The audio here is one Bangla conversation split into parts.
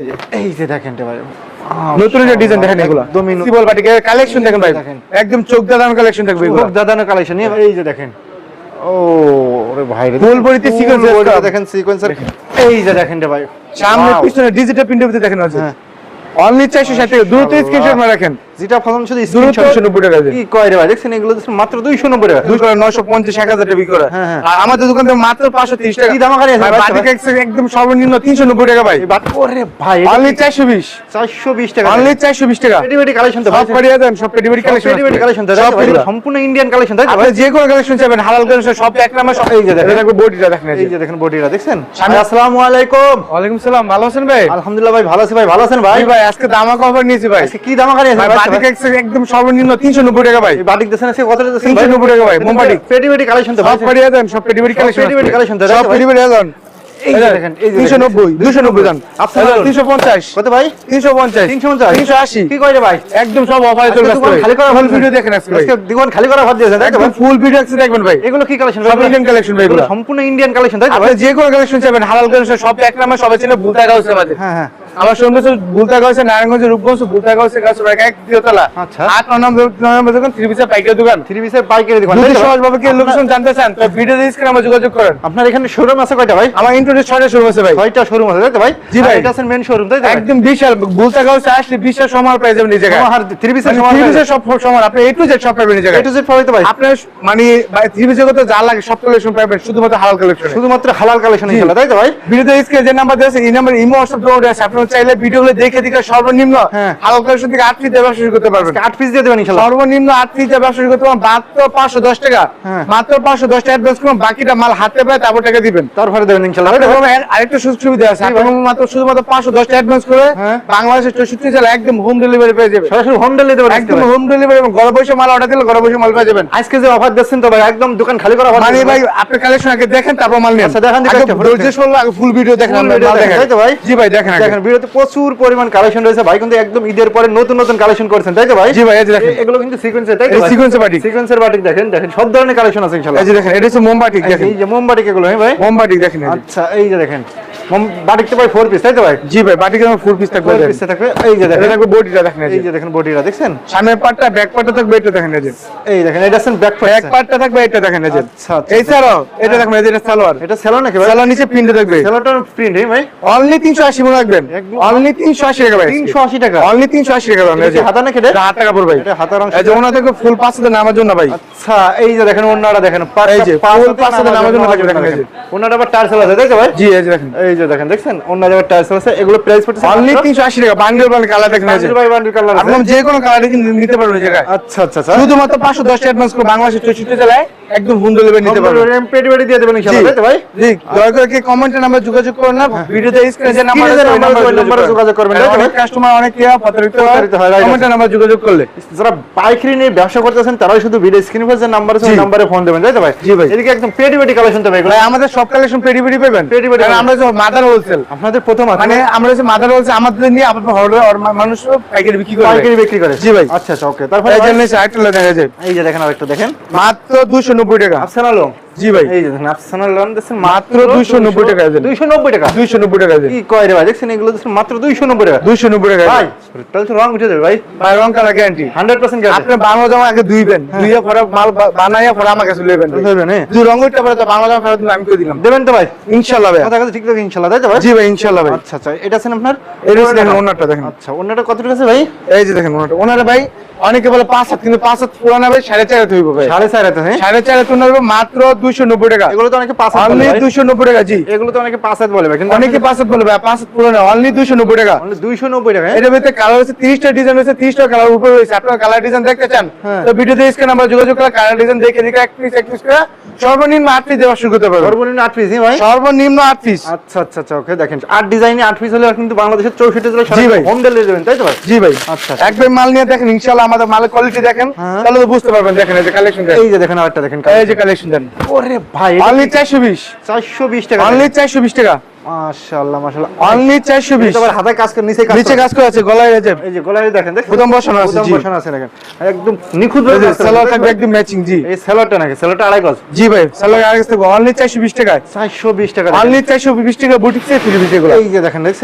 এই যে- দেখেন রে নতুন একটা ডিজাইন দেখেন এগুলো। একদমই সিবল বাটিকের কালেকশন দেখেন ভাই। একদম চোখ দাদানো কালেকশন থাকবে এগুলো। খুব দাদানো কালেকশন এই যে দেখেন। ও ওরে ভাই। দেখেন। সিকোয়েন্সার এই যে দেখেন ভাই। সামনে পিছনে ডিজিটাল প্রিন্টের ভিতরে দেখেন আছে হ্যাঁ। অনলি 460 টাকা। দ্রুত স্ক্রিনশট মারা রাখেন। যেটা ফলন শুধু স্ক্রিনশট 290 টাকা কি কয় রে ভাই? দেখছেন এগুলো মাত্র 290 টাকা। দুই করে 950 1000 টাকা বিক্রি করে। হ্যাঁ, হ্যাঁ। আর আমাদের দোকান থেকে মাত্র 530 টাকা। কি দাম আছে ভাই? বাটিক একদম সর্বনিম্ন 390 টাকা ভাই। ওরে ভাই অনলি 420 420 টাকা অনলি 420 টাকা। পেডিবেডি কালেকশন তো সব পাঠিয়ে দেন সব পেডিবেরি কালেকশন পেডিবেডি কালেকশন তো সব সম্পূর্ণ ইন্ডিয়ান কালেকশন তাই তো আপনি যে কোনো কালেকশন চাইবেন হালাল কালেকশন সব এক নামে সব এই যে দেখেন। দেখো বডিটা দেখেন এই যে দেখেন বডিটা দেখছেন? আসসালামু আলাইকুম। ওয়ালাইকুম সালাম ভালো আছেন ভাই? আলহামদুলিল্লাহ ভাই ভালো আছি ভাই ভালো আছেন ভাই? ভাই আজকে দামাক অফার নিয়েছি ভাই। কি দাম আছে ভাই একদম সর্বনিম্ন 390 টাকা ভাই। এই বাটিক দেন আজকে কত দিতেছেন 390 টাকা ভাই, বোম্বাটিক। পেডিবেডি কালেকশন তো ভাই। সব পাঠিয়ে দেন সব পেডিবেরি কালেকশন পেডিবেরি collection তো, সব তো দেন এই যে দেখেন এই যে দেখেন। 390 290 দেন। আপনার আপনারা 350 কত ভাই? 350 350 380 কি কয় ভাই? একদম সব অফারে চলে আজকে আসছে। দোকান ভাই। খালি করা ফুল ভিডিও দিয়েছেন ফুল দেখবেন ভাই। এগুলো কি কালেকশন ইন্ডিয়ান কালেকশন ভাই সম্পূর্ণ ইন্ডিয়ান কালেকশন তাই ভাই? যে কোনো কালেকশন চাইবেন হালাল কালেকশন সব এক নামে সবাই চেনে বুলতা গাউসে হ্যাঁ হ্যাঁ। আমার সঙ্গে হচ্ছে বুলতা গাউসে নারায়ণগঞ্জ রূপগঞ্জ গাউসে গাউসে এক এক দ্বিতীয়তলা আচ্ছা। আট নম্বর নম্বর দোকান থ্রি পিসের পাইকারি দোকান। থ্রি পিসের পাইকারি দোকান যদি সহজভাবে কি লোকেশন জানতে চান তো ভিডিও স্ক্রিনে আমার যোগাযোগ করেন। আপনার এখানে শোরুম আছে কয়টা ভাই? আমার ইন্টারনেট ছয়টা শুরু হয়েছে ভাই। ছয়টা শোরুম আছে তাই তো ভাই? জি ভাই। এটা আছে মেন শোরুম তাই তো একদম বিশাল বুলতা গাউসে আসলে বিশাল সমার পেয়ে যাবেন এই জায়গায়। সমাহার থ্রি পিসের মানে থ্রি পিসের সব সমার আপনি এ টু জেড সব পাবেন এই এ টু জেড পাবে তো ভাই? আপনার মানে থ্রি পিসের কথা যা লাগে সব কালেকশন পাবেন শুধুমাত্র হালাল কালেকশন শুধুমাত্র হালাল কালেকশন তাই তো ভাই? ভিডিওতে স্ক্রিনে যে নাম্বার দেওয়া আছে এই নাম্বার ইমো হোয়াটসঅ্যাপ আছে আপনারা চাইলে ভিডিওগুলো দেখে দেখে সর্বনিম্ন হ্যাঁ। থেকে আট ব্যবসা শুরু করতে পারবেন। আট পিস দিয়ে দেবেন ইনশাআল্লাহ। সর্বনিম্ন আট ফিট ব্যবসা শুরু করতে পারবেন। মাত্র পাঁচশো দশ টাকা। হ্যাঁ। মাত্র পাঁচশো দশ টাকা অ্যাডভান্স করুন। বাকিটা মাল হাতে পায় তারপর টাকা দিবেন। তারপরে দেবেন ইনশাআল্লাহ। আরেকটা সুযোগ সুবিধা আছে। মাত্র শুধুমাত্র পাঁচশো দশ টাকা অ্যাডভান্স করে হ্যাঁ। বাংলাদেশের চৌষট্টি জেলা একদম হোম ডেলিভারি পেয়ে যাবে সরাসরি হোম ডেলিভারি একদম হোম ডেলিভারি এবং ঘরে বসে মাল অর্ডার দিলে ঘরে বসে মাল পেয়ে যাবেন। আজকে যে অফার দিচ্ছেন তো ভাই একদম দোকান খালি করা মানে ভাই আপনি কালেকশন আগে দেখেন তারপর মাল নেন। আচ্ছা, দেখান আগে ফুল ভিডিও দেখেন। মাল দেখেন, ভাই? জি ভাই দেখেন দেখেন ভিডিওতে প্রচুর পরিমাণ কালেকশন রয়েছে। ভাই কিন্তু একদম ঈদের পরে নতুন নতুন কালেকশন করেছেন তাই তো ভাই? জি ভাই এই দেখেন। এগুলো কিন্তু সিকোয়েন্সের তাই তো? এর বাটিক। সিকোয়েন্সের বাটিক দেখেন দেখেন সব ধরনের কালেকশন আছে ইনশাআল্লাহ এই যে দেখেন এটা হচ্ছে মোমবাটিক দেখেন এই যে মোমবাটিক এগুলো হ্যাঁ ভাই? মোমবাটিক দেখেন আচ্ছা এই যে দেখেন। মোম বাটিক তো ভাই ফোর পিস তাই তো ভাই? জি ভাই বাটিকের আমার ফুল পিস থাকবে ফোর পিস থাকবে। এই যে দেখেন। থাকবে বডিটা দেখেন এই এই যে। যে দেখেন বডিটা দেখছেন? সামনের পার্টটা ব্যাক পার্টটা থাকবে এটা দেখেন এই যে। এই দেখেন এটা আছেন ব্যাক ব্যাক পার্টটা থাকবে এটা দেখেন এই যে। আচ্ছা, আচ্ছা। এই ছাড়াও এটা দেখেন এই যে এটা সালোয়ার। এটা সেলো নাকি ভাই? সালোয়ার নিচে প্রিন্টে থাকবে। সেলোটার প্রিন্ট হ্যাঁ ভাই? অনলি 380 মনে রাখবেন। অনলি 380 টাকা ভাই। 380 টাকা। অনলি 380 টাকা দাম এটা কি হাতা নাকি এটা? হাত টাকা পড়বে এটা হাতার অংশ। এই যে ওনা থেকে ফুল পাঁচ হাজার নামার জন্য ভাই। আচ্ছা এই যে দেখেন ওন্নাটা দেখেন এই যে, পাঁচ হাতে হাতে নামার জন্য থাকবে, দেখেন, এই যে। ওন্নাটা আবার টার্সেল আছে তাই ভাই? জি এই যে দেখেন। এই যে দেখেন দেখছেন? অন্য জায়গায় টাইলস আছে এগুলো প্রাইস পড়ছে অনলি 380 টাকা বান্ডেল বান্ডেল কালার দেখেন যে। বাই বান্ডেল কালার আপনি যে কোনো কালার নিতে পারবেন এই জায়গায়। আচ্ছা আচ্ছা আচ্ছা। শুধুমাত্র 510 অ্যাডভান্স করে বাংলাদেশের 64 জেলায় একদম হোম ডেলিভারি নিতে পারবেন পেটি পেটি দিয়ে দেবেন ইনশাআল্লাহ তাই তো ভাই? জি দয়া করে কি কমেন্টে নাম্বার যোগাযোগ করুন না? ভিডিওতে স্ক্রিনে যে নাম্বার আছে ওই যোগাযোগ করবেন, তাই তো কাস্টমার অনেক ইয়া প্রতারিত হয়, কমেন্টে নাম্বার যোগাযোগ করলে। যারা পাইকারি নিয়ে ব্যবসা করতেছেন তারাই শুধু ভিডিও স্ক্রিন পর যে নাম্বার আছে ওই জি। নাম্বারে ফোন দেবেন তাই তো ভাই? জি ভাই। এদিকে একদম কালেকশন তো ভাই ভাই আমাদের সব কালেকশন পাবেন। আমরা যে মাদার হোলসেল আপনাদের প্রথম মানে আমরা যে মাদার হোলসেল আমাদের নিয়ে আপনার হলে মানুষ পাইকারি বিক্রি করে। পাইকারি বিক্রি করে। জি ভাই। আচ্ছা আচ্ছা ওকে তারপরে এই জন্য আরেকটা দেখা যায় এই যে দেখেন আরেকটা দেখেন। মাত্র 290 টাকা। আফসান আলম জি ভাই। এই দেখেন আফসান লোন দিচ্ছেন মাত্র 290 টাকা দেন। 290 টাকা? 290 টাকা দেন। কি কয় রে ভাই? দেখছেন এগুলো দিচ্ছেন মাত্র 290 টাকা। 290 টাকা ভাই তাহলে তো রং উঠে যাবে ভাই। ভাই রং কালার গ্যারান্টি 100% গ্যারান্টি আপনি বাংলা জামা আগে ধুইবেন ধুইয়া পরে মাল বানাইয়া পরে আমার কাছে লইবেন ভাই। হ্যাঁ। দুই রং উঠতে পারে তো বাংলা জামা ফেরত আমি করে দিলাম। দেবেন তো ভাই। ইনশাআল্লাহ ভাই কথা কথা ঠিক থাকে ইনশাআল্লাহ তাই তো ভাই? জি ভাই ইনশাআল্লাহ ভাই। আচ্ছা আচ্ছা এটা আছেন আপনার? হচ্ছে দেখেন ওনারটা দেখেন। আচ্ছা অন্যটা কত টাকা আছে ভাই? এই যে দেখেন ওনারটা। ওনারা ভাই অনেকে বলে পাঁচ হাত কিন্তু পাঁচ হাত পুরানা ভাই সাড়ে চার হাত হইব ভাই। সাড়ে চার হাতে হ্যাঁ? সাড়ে চার হাত ওনার মাত্র দুইশো নব্বই টাকা। এগুলো তো অনেকে পাঁচ হাত অনলি দুইশো নব্বই টাকা জি। এগুলো তো অনেকে পাঁচ হাত বলে ভাই কিন্তু অনেকে পাঁচ হাত বলে ভাই পাঁচ হাত পুরানা অনলি দুইশো নব্বই টাকা। অনলি 290 টাকা হ্যাঁ? এটার ভিতরে কালার হচ্ছে তিরিশটা ডিজাইন হয়েছে তিরিশটা কালার উপরে রয়েছে। আপনার কালার ডিজাইন দেখতে চান হ্যাঁ। তো ভিডিওতে স্ক্রিন নাম্বার যোগাযোগ করে কালার ডিজাইন দেখে দেখে এক পিস এক পিস করে সর্বনিম্ন আট পিস দেওয়া শুরু করতে পারবেন। সর্বনিম্ন আট পিস ভাই। সর্বনিম্ন আট পিস আচ্ছা আচ্ছা আচ্ছা ওকে দেখেন। আট ডিজাইনে আট পিস হলে কিন্তু বাংলাদেশের চৌষট্টি জেলায় হোম ডেলিভারি দেবেন তাই তো ভাই? জি ভাই। আচ্ছা, একবার মাল নিয়ে দেখেন ইনশাআল্লাহ আমাদের মালের কোয়ালিটি দেখেন হ্যাঁ। তাহলে তো বুঝতে পারবেন দেখেন এই যে কালেকশন দেখেন এই যে দেখেন আরেকটা দেখেন এই যে কালেকশন দেন। ওরে ভাই অনলি চারশো বিশ। চারশো বিশ টাকা অনলি চারশো বিশ টাকা। মাশাআল্লাহ মাশাআল্লাহ। অনলি চারশো বিশ। হাতে কাজ করে নিচে কাজ নিচে কাজ করে আছে গলায় রেজেপ। এই যে গলায় দেখেন দেখেন। বসানো আছে। বসানো আছে দেখেন। একদম নিখুঁত ভাবে আছে, থাকবে একদম ম্যাচিং জি। এই সেলরটা নাকি? সেলরটা আড়াই গজ? জি ভাই সালোয়ার আগে থাকবে। অনলি চারশো বিশ টাকায়। 420 টাকা অনলি চারশো বিশ টাকা বুটিক্সে ফ্রি বিশ এগুলো। এই যে দেখেন এর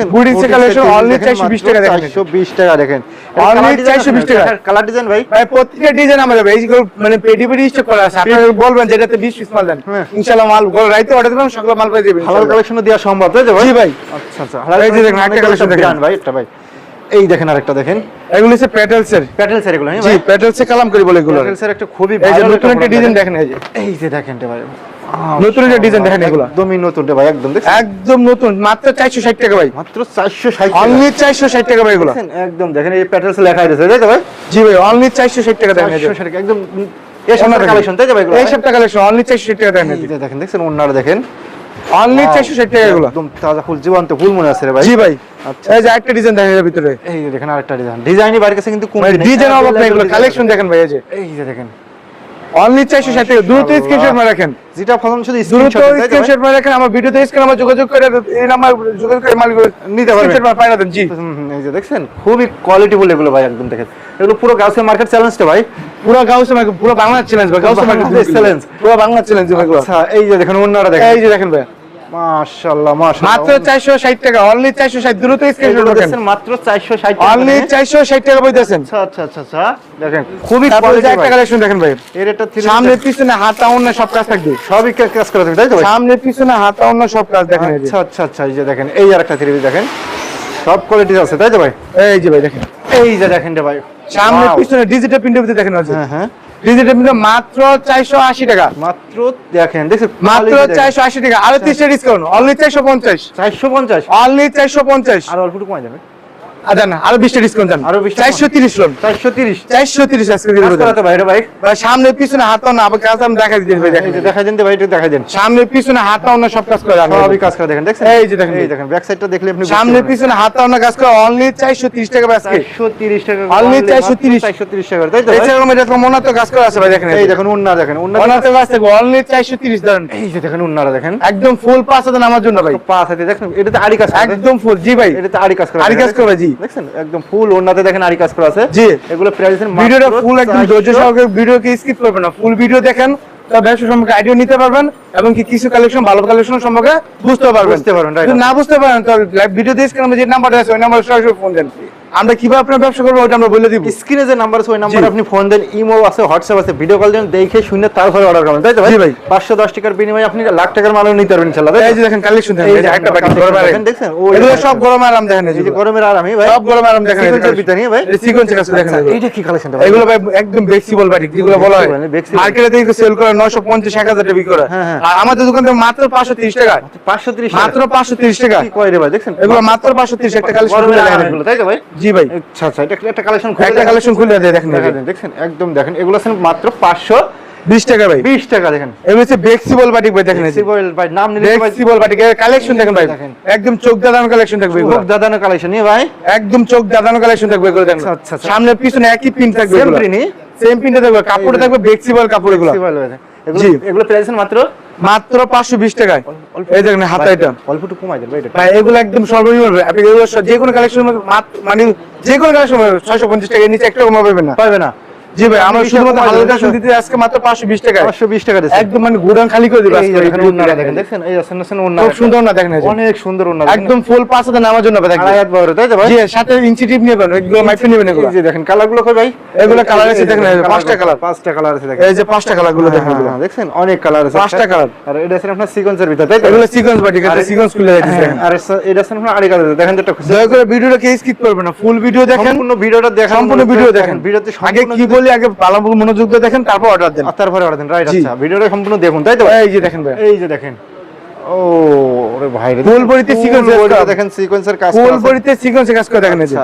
collection only 420 টাকা দেখেন। 420 টাকা দেখেন। Only 420 টাকা। কালার ডিজাইন ভাই? ভাই প্রত্যেকটা ডিজাইন আমাদের এইগুলো মানে পেডি পেডি স্টক করা আছে। আপনারা বলবেন যেটাতে 20 পিস মাল দেন। হ্যাঁ। ইনশাআল্লাহ মাল গল রাইতে অর্ডার দিবেন সকালে মাল পেয়ে যাবেন হালাল কালেকশনও দেওয়া সম্ভব। তাই ভাই? জি ভাই। আচ্ছা আচ্ছা। এই যে দেখেন, একটা collection দেখেন। ভাই এটা ভাই। এই দেখেন আরেকটা দেখেন। এগুলো হচ্ছে প্যাটেলস এর এগুলো হ্যাঁ জি ভাই। কালাম করি বলে এগুলো। প্যাটেল একটা খুবই এই যে নতুন একটা ডিজাইন দেখেন। এই যে। এই যে দেখেন ভাই। নতুন একটা ডিজাইন দেখেন এগুলো। একদমই নতুন রে ভাই একদম দেখছেন? একদম নতুন মাত্র 460 টাকা ভাই। মাত্র 460 টাকা। অনলি 460 টাকা ভাই এগুলো। একদম দেখেন এই প্যাটেলস লেখা আছে তাই তো ভাই? জি ভাই অনলি 460 টাকা দেখেন 460 টাকা একদম এই সব কালেকশন তাই তো ভাই এগুলো? এই সবটা কালেকশন অনলি 460 টাকা দেখেন এই দেখেন দেখছেন? দেখেন। অনলি 460 টাকা এগুলো। একদম তাজা ফুল জীবন্ত ফুল মনে আছে রে ভাই। জি ভাই। আচ্ছা। এই যে একটা ডিজাইন দেখেন এর ভিতরে। এই যে দেখেন আরেকটা ডিজাইন ডিজাইনই বাইরে কাছে কিন্তু কম ডিজাইন এগুলো। কালেকশন দেখেন ভাই এই যে। এই যে দেখেন। অনলি 460 টাকা। দ্রুত স্ক্রিনশট মারে রাখেন। যেটা ফলন শুধু স্ক্রিনশট তাই তো ভাই? স্ক্রিনশট মারে রাখেন। আমার ভিডিওতে স্ক্রিন আমার যোগাযোগ করে এই নাম্বার যোগাযোগ করে মাল নিতে পারবেন। স্ক্রিনশট পাঠিয়ে দেন জি। এই যে দেখছেন? খুবই কোয়ালিটিফুল এগুলো ভাই একদম দেখেন। এগুলো পুরো গাউসের মার্কেট চ্যালেঞ্জটা ভাই। পুরো গাউসে মার্কেট পুরো বাংলা চ্যালেঞ্জ ভাই গাউসে মার্কেট challenge। পুরো বাংলা চ্যালেঞ্জ ভাই এগুলো। আচ্ছা এই যে দেখেন ওনারা দেখেন। এই যে দেখেন ভাই। মাশাআল্লাহ। মাশাআল্লাহ মাত্র 460 টাকা অনলি 460 দ্রুত স্ক্রিনশট এগুলো মাত্র 460 টাকা অনলি 460 টাকা বইতেছেন আচ্ছা আচ্ছা আচ্ছা দেখেন খুবই কোয়ালিটি একটা কালেকশন দেখেন ভাই। এর এটা সামনে পিছনে হাতা অন্য সব কাজ থাকবে। সবই কাজ করে তাই তো ভাই? সামনে পিছনে হাতা অন্য সব কাজ দেখেন এই যে। আচ্ছা আচ্ছা আচ্ছা এই যে দেখেন এই আরেকটা থ্রি দেখেন। সব কোয়ালিটি আছে তাই তো ভাই? এই যে ভাই দেখেন। এই যে দেখেন রে ভাই। সামনে পিছনে ডিজিটাল প্রিন্টের ভিতরে দেখেন আছে হ্যাঁ হ্যাঁ। ডিজিটাল প্রিন্ট মাত্র 480 টাকা। মাত্র দেখেন দেখছেন মাত্র 480 টাকা। আরও 30 টাকা ডিসকাউন্ট অনলি 450 চারশো পঞ্চাশ। অনলি 450 আর অল্প কমে যাবে না আরও 20 টাকা ডিসকাউন্ট দেন আরও 20 430 লোন। চারশো তিরিশ। 430 আজকে দিয়ে দেবো করাতে ভাই ভাই। ভাই সামনে পিছনে হাতা না আবার কাজ আমি দিতে ভাই দেখেন। যে দেন ভাই একটু দেখাই দেন। সামনে পিছনে হাতা অন্য সব কাজ করে সবই কাজ করে দেখেন দেখছেন? এই যে দেখেন। এই দেখেন ব্যাক সাইডটা দেখলে আপনি সামনে পিছনে হাতা অন্য কাজ করে অনলি 430 টাকা আজকে। চারশো তিরিশ টাকা Only 430 চারশো তিরিশ। টাকা তাই তো ভাই? মনে তো কাজ করে আছে ভাই দেখেন এই দেখেন উন্না দেখেন উন্না তো কাজ অনলি 430 ধরেন। এই যে দেখেন উন্নারা দেখেন। একদম ফুল পাঁচ হাজার আমার জন্য ভাই। পাঁচ হাতে দেখেন এটাতে আড়ি কাজ একদম ফুল জি ভাই। এটাতে আড়ি কাজ করে আড়ি কাজ করে, জি। দেখছেন? একদম ফুল ওন্নাতে দেখেন কাজ করা আছে। জি। এগুলো প্রাইস ভিডিওটা ফুল একদম ধৈর্য সহকারে ভিডিওকে স্কিপ করবেন না। ফুল ভিডিও দেখেন তা ব্যবসা সম্পর্কে আইডিয়া নিতে পারবেন। এবং কি কিছু কালেকশন ভালো কালেকশন সম্পর্কে বুঝতে পারবেন বুঝতে পারবেন. না বুঝতে পারেন তো লাইভ ভিডিও দিয়ে যে নাম্বারটা আছে ওই নাম্বারে সরাসরি ফোন দেন আমরা কীভাবে আপনার ব্যবসা করব ওটা আমরা বলে দিব স্ক্রিনে যে নাম্বার আছে ওই নাম্বারে। আপনি ফোন দেন ইমো আছে হোয়াটসঅ্যাপ আছে ভিডিও কল দেন দেখে শুনে তারপরে অর্ডার করবেন তাই তো ভাই ভাই। পাঁচশো দশ টাকার বিনিময়ে আপনি লাখ টাকার মালও নিতে পারবেন ইনশাল্লাহ এই যে দেখেন কালেকশন দেখেন এই এই যে একটা বাকি গরম আরাম দেখছেন? এগুলো দেখেন। সব গরম আরাম দেখেন এই এই যে গরমের আরামই ভাই সব গরম আরাম দেখেন নিয়ে ভাই? সিকোয়েন্স কাছে দেখেন আচ্ছা, এগুলো। এইটা কি কালেকশনটা ভাই এগুলো ভাই একদম বেক্সিবল বাটিক যেগুলো বলা হয়। মার্কেটে থেকে সেল করে 950 1000 টাকা বিক্রি করে হ্যাঁ, হ্যাঁ। আমাদের দোকান থেকে মাত্র 530 টাকা। পাঁচশো তিরিশ মাত্র 530 টাকা। কয় রে ভাই দেখছেন? এগুলো মাত্র 530 একটা কালেকশন খুলে দেখেন। তাই তো ভাই? জি ভাই। আচ্ছা আচ্ছা এটা একটা কালেকশন একটা কালেকশন খুলে দেখেন দেখা দেখছেন একদম দেখেন এগুলো আছেন মাত্র পাঁচশো 20 টাকা ভাই। বিশ টাকা দেখেন। এগুলো হচ্ছে বেক্সিবল বাটিক ভাই দেখেন এই যে। Flexible ভাই নাম বেক্সিবল বাটিক কালেকশন দেখেন ভাই। একদম চোখ দাদানো কালেকশন থাকবে দাদানো কালেকশন নিয়ে ভাই। একদম চোখ দাদানো কালেকশন থাকবে এগুলো দেখেন। আচ্ছা, আচ্ছা, আচ্ছা। সামনে পিছনে একই পিন থাকবে? সেম কাপড়ে থাকবে। বেক্সিবল কাপড় এগুলো। এগুলো এগুলো প্রাইস মাত্র মাত্র 520 টাকায়। এই দেখেন হাতা এটা অল্প একটু কমাই দেন ভাই এগুলো একদম সর্বনিম্ন হবে। আপনি যে কোনো কালেকশন মানে যে কোনো কালেকশন ছয়শো পঞ্চাশ টাকা নিচে একটা কমা পাবেন না। পাবে না। জি ভাই আমরা শুধুমাত্র। দিতে আজকে মাত্র পাঁচশো বিশ টাকা পাঁচশো বিশ টাকা দিচ্ছে একদম মানে খালি করে দিবে আজকে এই দেখেন দেখেন। দেখেন এই আছেন আছেন ওন্না খুব সুন্দর না দেখেন অনেক সুন্দর ওন্না একদম ফুল পাঁচ নামার জন্য আড়াই হাত বড় তাই তো ভাই? জি সাথে ইনসিটিভ নেবেন এগুলো মাইপে নেবেন এগুলো। যে দেখেন কালারগুলো কই ভাই? এগুলো colour আছে দেখেন, পাঁচটা colour। পাঁচটা কালার আছে দেখেন। এই যে পাঁচটা কালারগুলো দেখেন হ্যাঁ। হ্যাঁ, দেখছেন অনেক কালার আছে। পাঁচটা colour। আর এটা আছে আপনার সিকোয়েন্সের ভিতর তাই তো? এগুলো সিকোয়েন্স বাটি আর- সিকোয়েন্স খুলে হ্যাঁ, আর এটা আছে আপনার কালার দেখেন খুশি। দয়া করে ভিডিওটা কে স্কিপ করবেন না ফুল ভিডিও দেখেন। সম্পূর্ণ ভিডিওটা দেখেন। সম্পূর্ণ ভিডিও দেখেন ভিডিওতে আগে কি বলি আগে ভালো মনোযোগ দিয়ে দেখেন তারপর অর্ডার দেন। তারপরে অর্ডার দেন। রাইট আচ্ছা ভিডিওটা সম্পূর্ণ দেখুন তাই তো? এই যে দেখেন ভাই এই যে দেখেন। ও ওরে ভাই কাজ। দেখেন সিকোয়েন্সের কাজ ফুল করা আছে। বডিতে সিকোয়েন্সে কাজ করে দেখেন এই যে।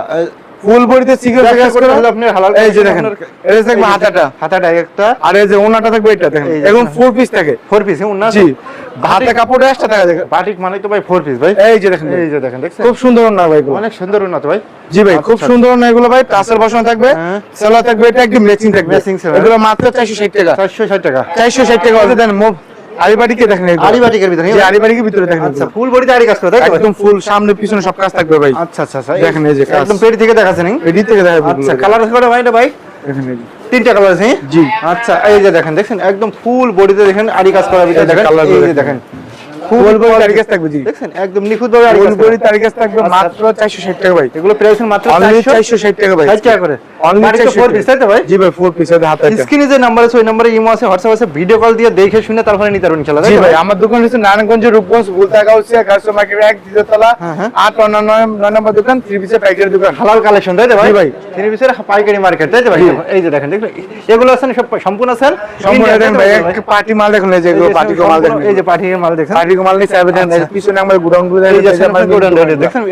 আচ্ছা, কাজ করে। আপনি হালাল এই যে দেখেন এই যে দেখবেন হাতাটা। হাতাটা একটা। আর এই যে ওনাটা থাকবে এটা দেখেন। এবং ফোর পিস থাকে। ফোর পিস জি। হাতে কাপড় এক্সট্রা থাকে দেখেন বাটিক মানে তো ভাই ফোর পিস ভাই। এই যে দেখেন এই যে দেখেন দেখছেন? খুব সুন্দর না ভাই অনেক সুন্দর উন্নত ভাই। জি ভাই খুব আচ্ছা, সুন্দর না এগুলো ভাই। টাসেল বসানো থাকবে হ্যাঁ। সেলা থাকবে এটা একদম ম্যাচিং থাকবে। Matching সেলা। এগুলো মাত্র 460 টাকা। চারশো ষাট টাকা। 460 টাকা। আছে দেন আরিবাটিকে দেখেন। আরিবাটিকের ভিতরে? জি, আরিবাটিকের ভিতরে দেখেন আচ্ছা। ফুল বডিতে আড়ি কাজ করে তাই তো? একদম ফুল সামনে পিছনে সব কাজ থাকবে ভাই। আচ্ছা আচ্ছা আচ্ছা। দেখেন এই যে। একদম পেটি থেকে এডি থেকে দেখেন আচ্ছা কালার কটা ভাই এটা ভাই। দেখেন এই। তিনটা কালার আছে হ্যাঁ? জি। আচ্ছা এই যে দেখেন দেখেন একদম ফুল বডিতে দেখেন আড়ি কাজ করা ভিতরে দেখেন এই যে দেখেন। ফুল বডি তারিখ থাকবে জি দেখেন একদম নিখুঁত ভাবে আড়ি কাজ বডি আরি কাজ থাকবে। মাত্র 460 টাকা ভাই এগুলো প্রাইস মাত্র অনলি 400 460 টাকা ভাই 460 টাকা করে অনলি বাড়িতে 460 ফোর পিস তাই তো ভাই? জি ভাই ফোর পিস আছে হাতে একটা। স্ক্রিনে যে নাম্বার আছে ওই নম্বরে ইমো আছে হোয়াটসঅ্যাপ আছে ভিডিও কল দিয়ে দেখে শুনে তারপরে নিতে পারবেন ইনশাআল্লাহ জি ভাই ভাই? আমার দোকান হচ্ছে নারায়ণগঞ্জ রূপগঞ্জ বুলতা গাউসিয়া গার্সো মার্কেট এক দ্বিতীয় তলা হ্যাঁ, হ্যাঁ। আট নয় নয় নয় নম্বর দোকান থ্রি পিসের পাইকারি দোকান। হালাল কালেকশন তাই তো ভাই? ভাই। থ্রি পিসের পাইকারি মার্কেট তাই তো ভাই? এই যে দেখেন দেখুন এগুলো আছেন সব সম্পূর্ণ আছেন সম্পূর্ণ দেখেন ভাই পার্টি মাল দেখুন এই যে পার্টি মাল দেখেন। এই যে মাল দেখছেন পার্টি মাল আচ্ছা। পিছনে আমার গুডাউনগুলো এই যে আছেন আপনার গোডাউন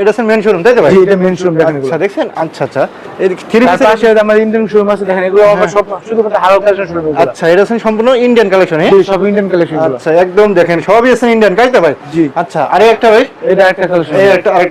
এটা মেন শোরুম তাই তো ভাই? এটা মেন শোরুম দেখেন আচ্ছা দেখছেন? আচ্ছা আচ্ছা। এই থ্রি পিসের পাশে ইন্ডিয়ান শোরুম আছে দেখেন এগুলো আমার সব শুধু হারাল কালেকশন শোরুম আচ্ছা এটা সম্পূর্ণ ইন্ডিয়ান কালেকশন হ্যাঁ? সব ইন্ডিয়ান কালেকশন আচ্ছা একদম দেখেন সবই আছে ইন্ডিয়ান ভাই? জি। আচ্ছা আরে একটা ভাই? এটা একটা কালেকশন এই একটা আরেকটা।